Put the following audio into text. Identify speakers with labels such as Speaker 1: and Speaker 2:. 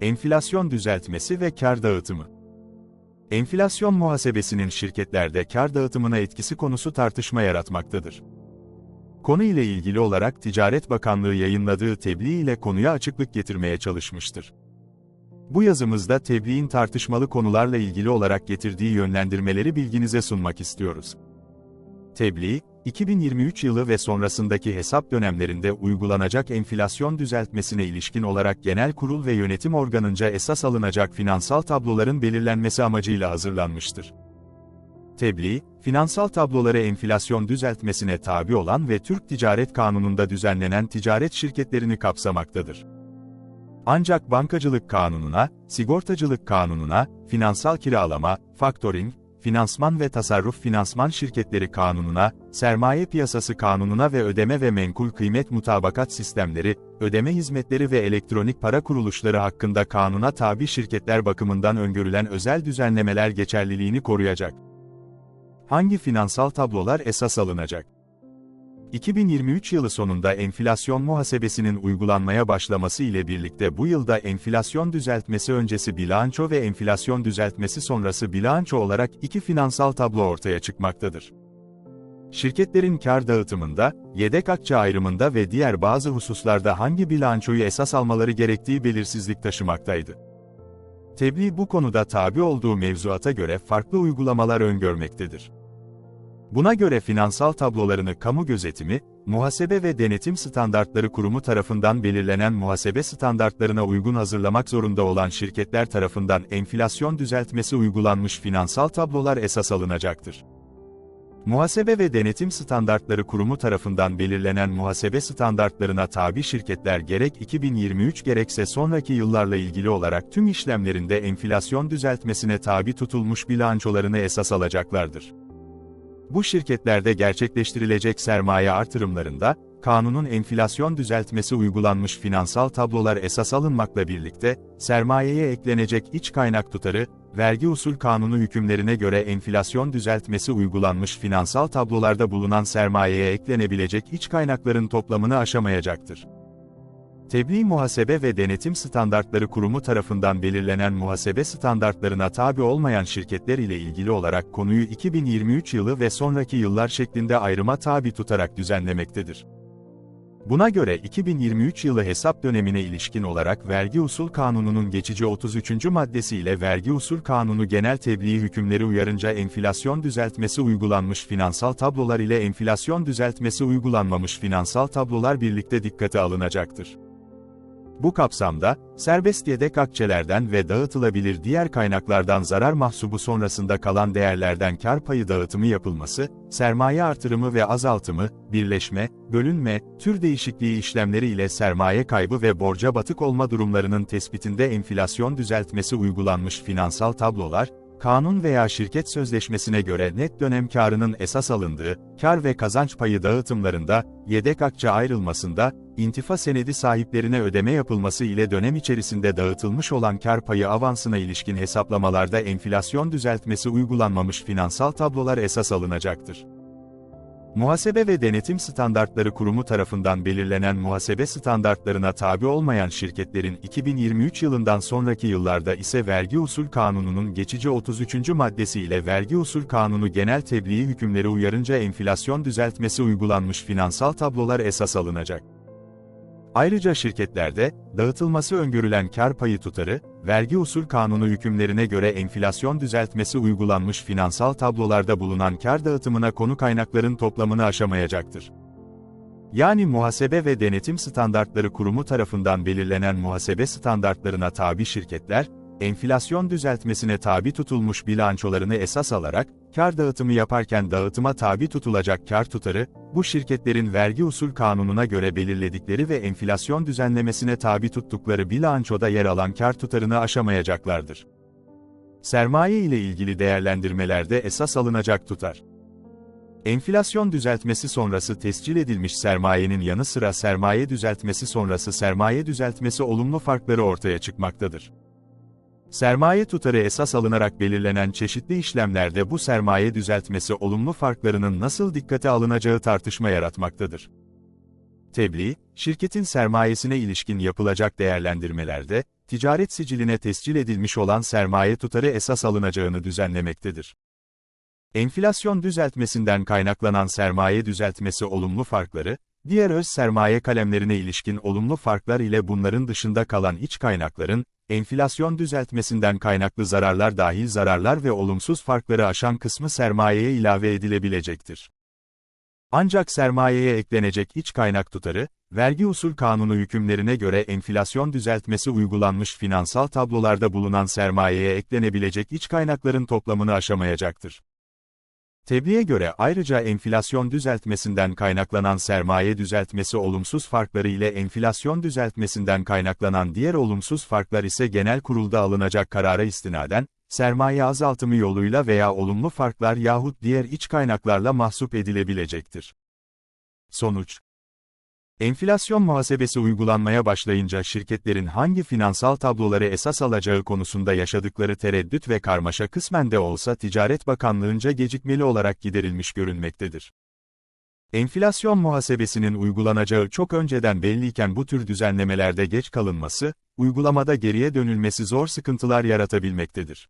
Speaker 1: enflasyon düzeltmesi ve kar dağıtımı. Enflasyon muhasebesinin şirketlerde kar dağıtımına etkisi konusu tartışma yaratmaktadır. Konu ile ilgili olarak Ticaret Bakanlığı yayınladığı tebliğ ile konuya açıklık getirmeye çalışmıştır. Bu yazımızda tebliğin tartışmalı konularla ilgili olarak getirdiği yönlendirmeleri bilginize sunmak istiyoruz. Tebliğ, 2023 yılı ve sonrasındaki hesap dönemlerinde uygulanacak enflasyon düzeltmesine ilişkin olarak genel kurul ve yönetim organınca esas alınacak finansal tabloların belirlenmesi amacıyla hazırlanmıştır. Tebliğ, finansal tabloları enflasyon düzeltmesine tabi olan ve Türk Ticaret Kanunu'nda düzenlenen ticaret şirketlerini kapsamaktadır. Ancak bankacılık kanununa, sigortacılık kanununa, finansal kiralama, factoring, finansman ve tasarruf finansman şirketleri kanununa, sermaye piyasası kanununa ve ödeme ve menkul kıymet mutabakat sistemleri, ödeme hizmetleri ve elektronik para kuruluşları hakkında kanuna tabi şirketler bakımından öngörülen özel düzenlemeler geçerliliğini koruyacak. Hangi finansal tablolar esas alınacak? 2023 yılı sonunda enflasyon muhasebesinin uygulanmaya başlaması ile birlikte bu yılda enflasyon düzeltmesi öncesi bilanço ve enflasyon düzeltmesi sonrası bilanço olarak iki finansal tablo ortaya çıkmaktadır. Şirketlerin kar dağıtımında, yedek akçe ayrımında ve diğer bazı hususlarda hangi bilançoyu esas almaları gerektiği belirsizlik taşımaktaydı. Tebliğ bu konuda tabi olduğu mevzuata göre farklı uygulamalar öngörmektedir. Buna göre finansal tablolarını kamu gözetimi, muhasebe ve denetim standartları kurumu tarafından belirlenen muhasebe standartlarına uygun hazırlamak zorunda olan şirketler tarafından enflasyon düzeltmesi uygulanmış finansal tablolar esas alınacaktır. Muhasebe ve Denetim Standartları Kurumu tarafından belirlenen muhasebe standartlarına tabi şirketler gerek 2023 gerekse sonraki yıllarla ilgili olarak tüm işlemlerinde enflasyon düzeltmesine tabi tutulmuş bilançolarını esas alacaklardır. Bu şirketlerde gerçekleştirilecek sermaye artırımlarında, kanunun enflasyon düzeltmesi uygulanmış finansal tablolar esas alınmakla birlikte, sermayeye eklenecek iç kaynak tutarı, vergi usul kanunu hükümlerine göre enflasyon düzeltmesi uygulanmış finansal tablolarda bulunan sermayeye eklenebilecek iç kaynakların toplamını aşamayacaktır. Tebliğ Muhasebe ve Denetim Standartları Kurumu tarafından belirlenen muhasebe standartlarına tabi olmayan şirketler ile ilgili olarak konuyu 2023 yılı ve sonraki yıllar şeklinde ayrıma tabi tutarak düzenlemektedir. Buna göre 2023 yılı hesap dönemine ilişkin olarak Vergi Usul Kanunu'nun geçici 33. maddesi ile Vergi Usul Kanunu genel tebliğ hükümleri uyarınca enflasyon düzeltmesi uygulanmış finansal tablolar ile enflasyon düzeltmesi uygulanmamış finansal tablolar birlikte dikkate alınacaktır. Bu kapsamda, serbest yedek akçelerden ve dağıtılabilir diğer kaynaklardan zarar mahsubu sonrasında kalan değerlerden kar payı dağıtımı yapılması, sermaye artırımı ve azaltımı, birleşme, bölünme, tür değişikliği işlemleri ile sermaye kaybı ve borca batık olma durumlarının tespitinde enflasyon düzeltmesi uygulanmış finansal tablolar, kanun veya şirket sözleşmesine göre net dönem karının esas alındığı, kar ve kazanç payı dağıtımlarında, yedek akçe ayrılmasında, intifa senedi sahiplerine ödeme yapılması ile dönem içerisinde dağıtılmış olan kar payı avansına ilişkin hesaplamalarda enflasyon düzeltmesi uygulanmamış finansal tablolar esas alınacaktır. Muhasebe ve Denetim Standartları Kurumu tarafından belirlenen muhasebe standartlarına tabi olmayan şirketlerin 2023 yılından sonraki yıllarda ise Vergi Usul Kanunu'nun geçici 33. maddesi ile Vergi Usul Kanunu genel tebliği hükümleri uyarınca enflasyon düzeltmesi uygulanmış finansal tablolar esas alınacak. Ayrıca şirketlerde, dağıtılması öngörülen kar payı tutarı, vergi usul kanunu hükümlerine göre enflasyon düzeltmesi uygulanmış finansal tablolarda bulunan kar dağıtımına konu kaynakların toplamını aşamayacaktır. Yani muhasebe ve denetim standartları kurumu tarafından belirlenen muhasebe standartlarına tabi şirketler, enflasyon düzeltmesine tabi tutulmuş bilançolarını esas alarak, kar dağıtımı yaparken dağıtıma tabi tutulacak kar tutarı, bu şirketlerin vergi usul kanununa göre belirledikleri ve enflasyon düzenlemesine tabi tuttukları bilançoda yer alan kar tutarını aşamayacaklardır. Sermaye ile ilgili değerlendirmelerde esas alınacak tutar. Enflasyon düzeltmesi sonrası tescil edilmiş sermayenin yanı sıra sermaye düzeltmesi sonrası sermaye düzeltmesi olumlu farkları ortaya çıkmaktadır. Sermaye tutarı esas alınarak belirlenen çeşitli işlemlerde bu sermaye düzeltmesi olumlu farklarının nasıl dikkate alınacağı tartışma yaratmaktadır. Tebliğ, şirketin sermayesine ilişkin yapılacak değerlendirmelerde, ticaret siciline tescil edilmiş olan sermaye tutarı esas alınacağını düzenlemektedir. Enflasyon düzeltmesinden kaynaklanan sermaye düzeltmesi olumlu farkları, diğer öz sermaye kalemlerine ilişkin olumlu farklar ile bunların dışında kalan iç kaynakların, enflasyon düzeltmesinden kaynaklı zararlar dahil zararlar ve olumsuz farkları aşan kısmı sermayeye ilave edilebilecektir. Ancak sermayeye eklenecek iç kaynak tutarı, vergi usul kanunu hükümlerine göre enflasyon düzeltmesi uygulanmış finansal tablolarda bulunan sermayeye eklenebilecek iç kaynakların toplamını aşamayacaktır. Tebliğe göre ayrıca enflasyon düzeltmesinden kaynaklanan sermaye düzeltmesi olumsuz farkları ile enflasyon düzeltmesinden kaynaklanan diğer olumsuz farklar ise genel kurulda alınacak karara istinaden, sermaye azaltımı yoluyla veya olumlu farklar yahut diğer iç kaynaklarla mahsup edilebilecektir. Sonuç Enflasyon muhasebesi uygulanmaya başlayınca şirketlerin hangi finansal tabloları esas alacağı konusunda yaşadıkları tereddüt ve karmaşa kısmen de olsa Ticaret Bakanlığı'nca gecikmeli olarak giderilmiş görünmektedir. Enflasyon muhasebesinin uygulanacağı çok önceden belliyken bu tür düzenlemelerde geç kalınması, uygulamada geriye dönülmesi zor sıkıntılar yaratabilmektedir.